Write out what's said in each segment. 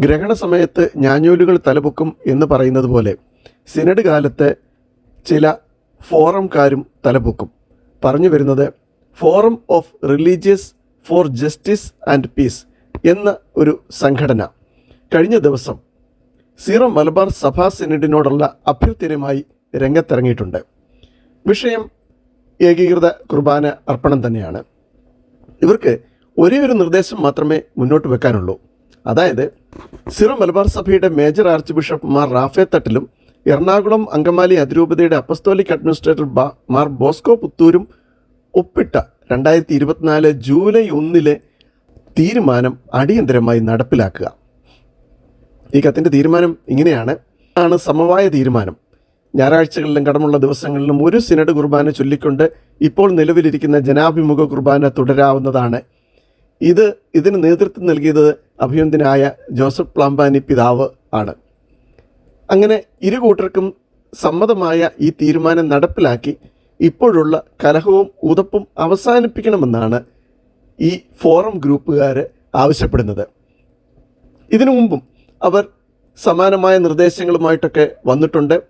ഗ്രഹണ സമയത്ത് ഞാഞ്ഞൂലുകൾ തലപൊക്കും എന്ന് പറയുന്നത് പോലെ സിനഡ് കാലത്ത് ചില ഫോറംകാരും തലപൊക്കും. പറഞ്ഞു വരുന്നത് forum of religious for justice and peace എന്ന ഒരു സംഘടന. കഴിഞ്ഞ ദിവസം സീറോ മലബാർ സഭാ സിനഡിനോടുള്ള അഭ്യർത്ഥനയുമായി രംഗത്തിറങ്ങിയിട്ടുണ്ട്. വിഷയം ഏകീകൃത കുർബാന അർപ്പണം തന്നെയാണ്. ഇവർക്ക് ഒരേ ഒരു നിർദ്ദേശം മാത്രമേ മുന്നോട്ട് വെക്കാനുള്ളൂ. അതായത് സിറോ മലബാർ സഭയുടെ major archbishop Mar Raphael തട്ടിലും എറണാകുളം അങ്കമാലി അതിരൂപതയുടെ അപ്പസ്തോലിക് അഡ്മിനിസ്ട്രേറ്റർ മാർ ബോസ്കോ പുത്തൂരും ഒപ്പിട്ട രണ്ടായിരത്തി ഇരുപത്തിനാല് ജൂലൈ ഒന്നിലെ തീരുമാനം അടിയന്തരമായി നടപ്പിലാക്കുക. ഈ കത്തിന്റെ തീരുമാനം ഇങ്ങനെയാണ്. ആണ് സമവായ തീരുമാനം. ഞായറാഴ്ചകളിലും കടമുള്ള ദിവസങ്ങളിലും ഒരു സിനഡ് കുർബാന ചൊല്ലിക്കൊണ്ട് ഇപ്പോൾ നിലവിലിരിക്കുന്ന ജനാഭിമുഖ കുർബാന തുടരാവുന്നതാണ്. ഇത് ഇതിന് നേതൃത്വം നൽകിയത് അഭിയന്തനായ ജോസഫ് പ്ലാമ്പാനി പിതാവ് ആണ്. അങ്ങനെ ഇരു കൂട്ടർക്കും സമ്മതമായ ഈ തീരുമാനം നടപ്പിലാക്കി ഇപ്പോഴുള്ള കലഹവും ഉതപ്പും അവസാനിപ്പിക്കണമെന്നാണ് ഈ ഫോറം ഗ്രൂപ്പുകാർ ആവശ്യപ്പെടുന്നത്. ഇതിനു മുമ്പും അവർ സമാനമായ നിർദ്ദേശങ്ങളുമായിട്ടൊക്കെ വന്നിട്ടുണ്ട്.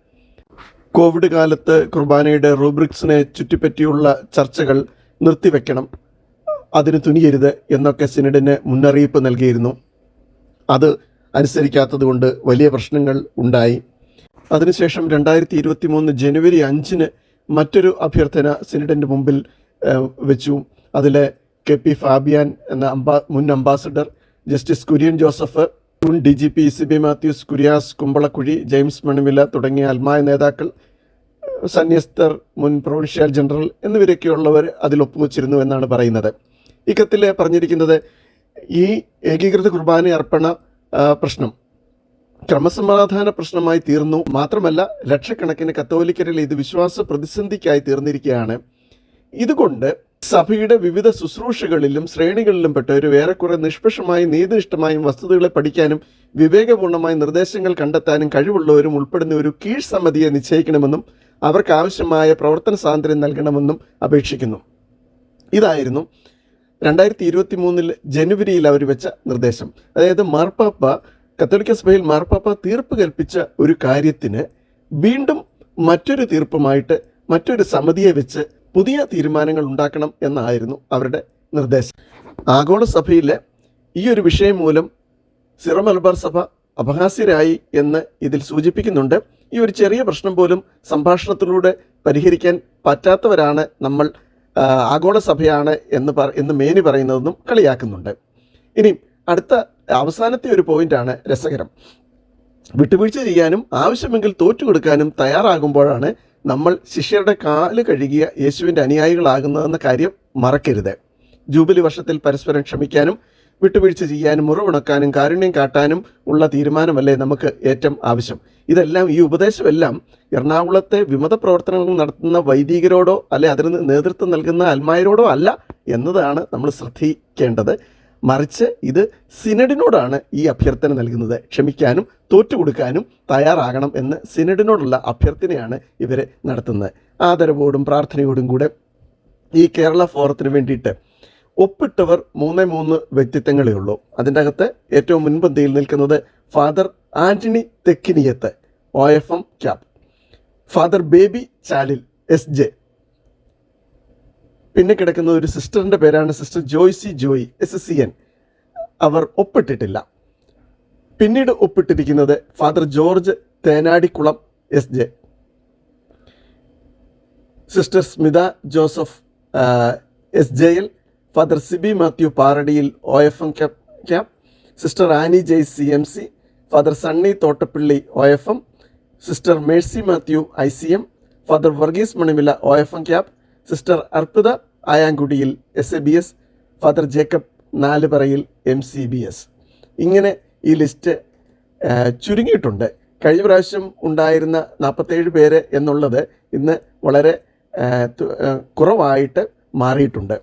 കോവിഡ് കാലത്ത് കുർബാനയുടെ റൂബ്രിക്സിനെ ചുറ്റിപ്പറ്റിയുള്ള ചർച്ചകൾ നിർത്തിവെക്കണം. അതിന് തുനിയരുത് എന്നൊക്കെ സിനഡിന് മുന്നറിയിപ്പ് നൽകിയിരുന്നു. അത് അനുസരിക്കാത്തതുകൊണ്ട് വലിയ പ്രശ്നങ്ങൾ ഉണ്ടായി. അതിനുശേഷം രണ്ടായിരത്തി ഇരുപത്തി മൂന്ന് ജനുവരി അഞ്ചിന് മറ്റൊരു അഭ്യർത്ഥന സിനഡിന്റെ മുമ്പിൽ വെച്ചു. അതിലെ കെ പി ഫാബിയാൻ എന്ന അംബാ മുൻ അംബാസഡർ ജസ്റ്റിസ് കുര്യൻ ജോസഫ് മുൻ D G P C B Mathews Kurias Kumbalakuzhi James Manimila തുടങ്ങിയ അൽമായ നേതാക്കൾ സന്യസ്തർ മുൻ പ്രൊവിൻഷ്യൽ ജനറൽ എന്നിവരൊക്കെയുള്ളവർ അതിൽ ഒപ്പുവച്ചിരുന്നു എന്നാണ് പറയുന്നത്. ഈ കത്തിൽ പറഞ്ഞിരിക്കുന്നത് ഈ ഏകീകൃത കുർബാന അർപ്പണ പ്രശ്നം. ക്രമസമാധാന പ്രശ്നമായി തീർന്നു. മാത്രമല്ല ലക്ഷക്കണക്കിന് കത്തോലിക്കരിൽ ഇത് വിശ്വാസ പ്രതിസന്ധിക്കായി തീർന്നിരിക്കുകയാണ്. ഇതുകൊണ്ട് സഭയുടെ വിവിധ ശുശ്രൂഷകളിലും ശ്രേണികളിലും പെട്ടവരും ഏറെക്കുറെ നിഷ്പക്ഷമായും നീതിനിഷ്ഠമായും വസ്തുതകളെ പഠിക്കാനും വിവേകപൂർണമായ നിർദ്ദേശങ്ങൾ കണ്ടെത്താനും കഴിവുള്ളവരും ഉൾപ്പെടുന്ന ഒരു കീഴ് സമിതിയെ നിശ്ചയിക്കണമെന്നും അവർക്ക് ആവശ്യമായ പ്രവർത്തന സ്വാതന്ത്ര്യം നൽകണമെന്നും അപേക്ഷിക്കുന്നു. ഇതായിരുന്നു രണ്ടായിരത്തി ഇരുപത്തി മൂന്നിൽ ജനുവരിയിൽ അവർ വെച്ച നിർദ്ദേശം. അതായത് മാർപ്പാപ്പ കത്തോലിക്ക സഭയിൽ മാർപ്പാപ്പ തീർപ്പ് കൽപ്പിച്ച ഒരു കാര്യത്തിന് വീണ്ടും മറ്റൊരു തീർപ്പുമായിട്ട് മറ്റൊരു സമിതിയെ വെച്ച് പുതിയ തീരുമാനങ്ങൾ ഉണ്ടാക്കണം എന്നായിരുന്നു അവരുടെ നിർദ്ദേശം. ആഗോള സഭയിലെ ഈ ഒരു വിഷയം മൂലം സിറോ മലബാർ സഭ അപഹാസ്യരായി എന്ന് ഇതിൽ സൂചിപ്പിക്കുന്നുണ്ട്. ഈ ഒരു ചെറിയ പ്രശ്നം പോലും സംഭാഷണത്തിലൂടെ പരിഹരിക്കാൻ പറ്റാത്തവരാണ് നമ്മൾ ആഗോള സഭയാണ് എന്ന് പറ എന്ന് മേനി പറയുന്നതെന്നും കളിയാക്കുന്നുണ്ട്. ഇനി അടുത്ത അവസാനത്തെ ഒരു പോയിന്റാണ് രസകരം. വിട്ടുവീഴ്ച ചെയ്യാനും ആവശ്യമെങ്കിൽ തോറ്റു കൊടുക്കാനും തയ്യാറാകുമ്പോഴാണ് നമ്മൾ ശിഷ്യരുടെ കാൽ കഴുകിയ യേശുവിന്റെ അനുയായികളാകുന്നതെന്ന കാര്യം മറക്കരുത്. ജൂബിലി വർഷത്തിൽ പരസ്പരം ക്ഷമിക്കാനും വിട്ടുവീഴ്ച ചെയ്യാനും മുറിവുണക്കാനും കാരുണ്യം കാട്ടാനും ഉള്ള തീരുമാനമല്ലേ നമുക്ക് ഏറ്റവും ആവശ്യം. ഇതെല്ലാം ഈ ഉപദേശമെല്ലാം എറണാകുളത്തെ വിമത പ്രവർത്തനങ്ങൾ നടത്തുന്ന വൈദികരോടോ അല്ലെ അതിന് നേതൃത്വം നൽകുന്ന അൽമായരോടോ അല്ല എന്നതാണ് നമ്മൾ ശ്രദ്ധിക്കേണ്ടത്. മറിച്ച് ഇത് സിനഡിനോടാണ് ഈ അഭ്യർത്ഥന നൽകുന്നത്. ക്ഷമിക്കാനും തോറ്റുകൊടുക്കാനും തയ്യാറാകണം എന്ന് സിനഡിനോടുള്ള അഭ്യർത്ഥനയാണ് ഇവർ നടത്തുന്നത്. ആദരവോടും പ്രാർത്ഥനയോടും കൂടെ ഈ കേരള ഫോറത്തിന് വേണ്ടിയിട്ട് ഒപ്പിട്ടവർ മൂന്നേ മൂന്ന് വ്യക്തിത്വങ്ങളേ ഉള്ളൂ. അതിന്റെ അകത്ത് ഏറ്റവും മുൻപന്തിയിൽ നിൽക്കുന്നത് father Antony Thekkiniyath O F M cap. Father Baby Chalil S J. പിന്നെ കിടക്കുന്ന ഒരു സിസ്റ്ററിന്റെ പേരാണ് sister Joycy Joy S C N. അവർ ഒപ്പിട്ടിട്ടില്ല. പിന്നീട് ഒപ്പിട്ടിരിക്കുന്നത് father George Thenadikulam S J. Sister Smitha Joseph S J L father Sibi Mathew Paradiyil O F M cap sister Annie Jai C M C father Sunny Thottappally O F M sister Mercy Mathew I C M father Varghese Manimila O F M cap sister Arpitha Ayankudiyil S A B S father Jacob Nalupurayil M C B S. ഇങ്ങനെ ഈ list ചുരുങ്ങിയിട്ടുണ്ട്. കഴിഞ്ഞ പ്രാവശ്യം ഉണ്ടായിരുന്ന നാൽപ്പത്തേഴ് പേര് എന്നുള്ളത് ഇന്ന് വളരെ കുറവായിട്ട് മാറിയിട്ടുണ്ട്.